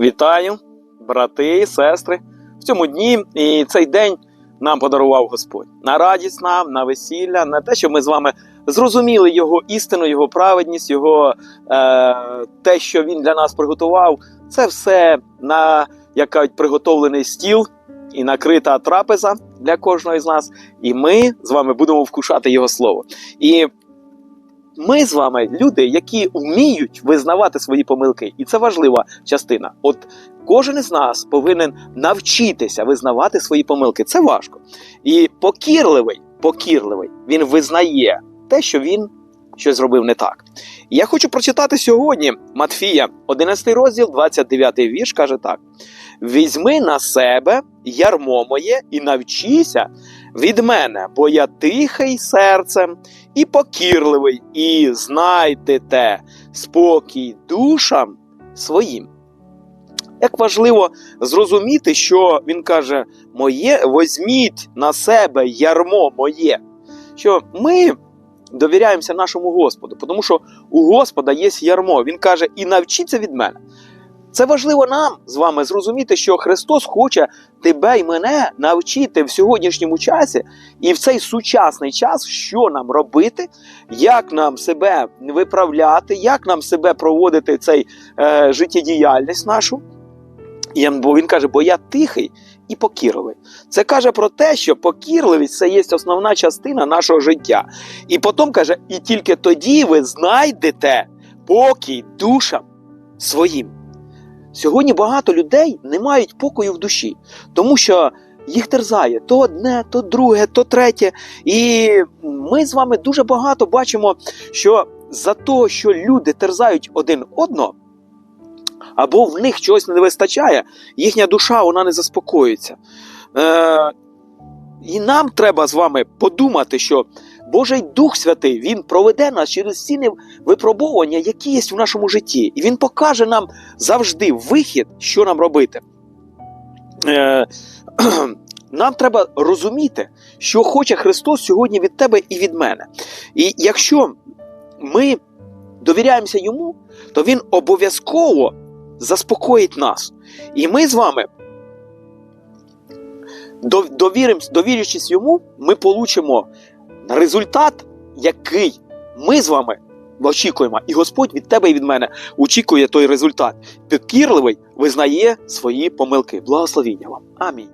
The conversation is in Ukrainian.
Вітаю, брати і сестри. В цьому дні і цей день нам подарував Господь на радість нам, на весілля, на те, щоб ми з вами зрозуміли його істину, його праведність, його е, те, що він для нас приготував. Це все на як кажуть, приготовлений стіл і накрита трапеза для кожного з нас. І ми з вами будемо вкушати його слово. І ми з вами люди, які вміють визнавати свої помилки, і це важлива частина. От кожен із нас повинен навчитися визнавати свої помилки. Це важко. І покірливий, покірливий, він визнає те, що він щось зробив не так. І я хочу прочитати сьогодні Матфія, 11 розділ, 29 вірш, каже так: Візьми на себе ярмо моє і навчися від мене, бо я тихий серцем і покірливий, і знайдете спокій душам своїм. Як важливо зрозуміти, що він каже: моє, возьміть на себе ярмо моє, що ми довіряємося нашому Господу, тому що у Господа є ярмо. Він каже, і навчіться від мене. Це важливо нам з вами зрозуміти, що Христос хоче тебе і мене навчити в сьогоднішньому часі і в цей сучасний час, що нам робити, як нам себе виправляти, як нам себе проводити цей е, життєдіяльність нашу. І бо він каже, бо я тихий і покірливий. Це каже про те, що покірливість це є основна частина нашого життя. І потім каже, і тільки тоді ви знайдете покій душам своїм. Сьогодні багато людей не мають покою в душі, тому що їх терзає то одне, то друге, то третє. І ми з вами дуже багато бачимо, що за те, що люди терзають один одного, або в них чогось не вистачає, їхня душа вона не заспокоюється. Е, і нам треба з вами подумати, що Божий Дух Святий Він проведе нас через ці випробування, які є в нашому житті, і Він покаже нам завжди вихід, що нам робити. Е, нам треба розуміти, що хоче Христос сьогодні від тебе і від мене. І якщо ми довіряємося йому, то Він обов'язково заспокоїть нас. І ми з вами, довірячись йому, ми получимо результат, який ми з вами очікуємо. І Господь від тебе і від мене очікує той результат. Підкірливий визнає свої помилки. Благословіння вам. Амінь.